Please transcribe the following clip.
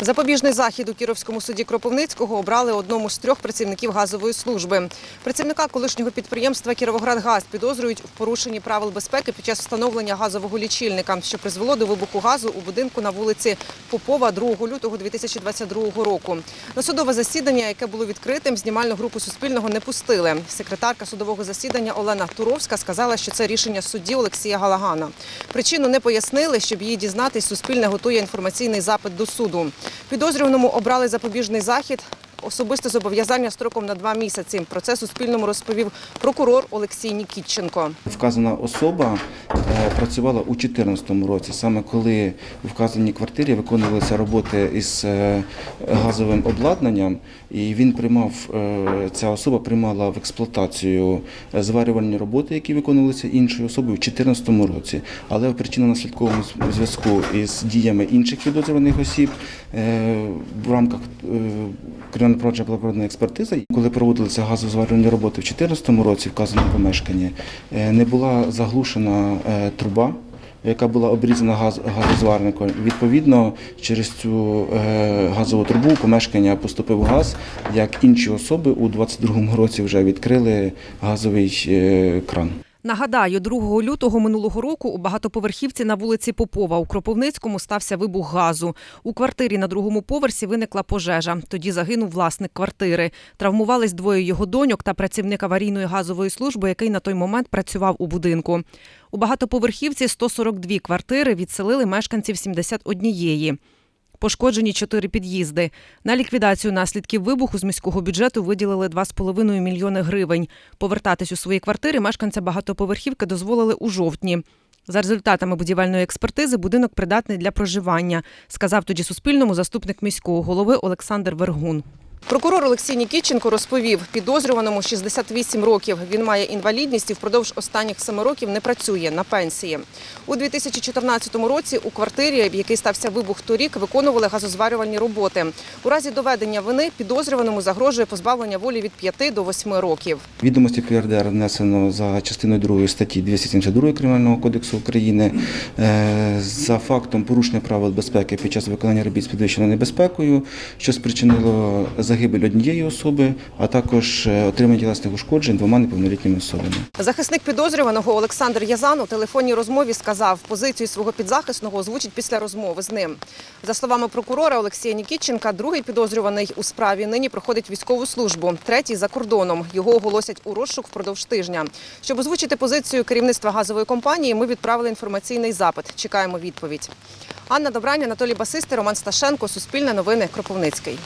Запобіжний захід у Кіровському суді Кропивницького обрали одному з трьох працівників газової служби. Працівника колишнього підприємства «Кіровоградгаз» підозрюють в порушенні правил безпеки під час встановлення газового лічильника, що призвело до вибуху газу у будинку на вулиці Попова 2 лютого 2022 року. На судове засідання, яке було відкритим, знімальну групу Суспільного не пустили. Секретарка судового засідання Олена Туровська сказала, що це рішення судді Олексія Галагана. Причину не пояснили, щоб її дізнатись, Суспільне готує інформаційний запит до суду. Підозрюваному обрали запобіжний захід. Особисте зобов'язання строком на два місяці. Про це Суспільному розповів прокурор Олексій Нікітченко. Вказана особа працювала у 2014 році, саме коли у вказаній квартирі виконувалися роботи із е, газовим обладнанням, і він приймав е, ця особа приймала в експлуатацію е, зварювальні роботи, які виконувалися іншою особою у 2014 році. Але в причинно-наслідковому зв'язку із діями інших підозрюваних осіб е, в рамках е, провадження була проведена експертиза. Коли проводилися газозварювальні роботи в 2014 році в вказаному помешканні, е, не була заглушена е, труба. Яка була обрізана газ, газозварником. Відповідно, через цю е, газову трубу у помешкання поступив газ, як інші особи у 22-му році вже відкрили газовий е, кран. Нагадаю, 2 лютого минулого року у багатоповерхівці на вулиці Попова у Кропивницькому стався вибух газу. У квартирі на другому поверсі виникла пожежа. Тоді загинув власник квартири. Травмувались двоє його доньок та працівник аварійної газової служби, який на той момент працював у будинку. У багатоповерхівці 142 квартири відселили мешканців 71. Пошкоджені чотири під'їзди. На ліквідацію наслідків вибуху з міського бюджету виділили 2,5 мільйони гривень. Повертатись у свої квартири мешканця багатоповерхівки дозволили у жовтні. За результатами будівельної експертизи будинок придатний для проживання, сказав тоді Суспільному заступник міського голови Олександр Вергун. Прокурор Олексій Нікітченко розповів, підозрюваному 68 років. Він має інвалідність і впродовж останніх семи років не працює на пенсії. У 2014 році у квартирі, в якій стався вибух торік, виконували газозварювальні роботи. У разі доведення вини підозрюваному загрожує позбавлення волі від 5 до 8 років. Відомості КРДР внесено за частиною 2 статті 272 Кримінального кодексу України е, за фактом порушення правил безпеки під час виконання робіт з підвищеною небезпекою, що спричинило загибель однієї особи, а також е, отримання тілесних ушкоджень двома неповнолітніми особами. Захисник підозрюваного Олександр Язан у телефонній розмові сказав, позицію свого підзахисного озвучить після розмови з ним. За словами прокурора Олексія Нікітченка, другий підозрюваний у справі нині проходить військову службу, третій за кордоном. Його оголосять у розшук впродовж тижня. Щоб озвучити позицію керівництва газової компанії, ми відправили інформаційний запит. Чекаємо відповідь. Анна Добрань, Анатолій Басисти, Роман Сташенко, Суспільне новини, Кропивницький.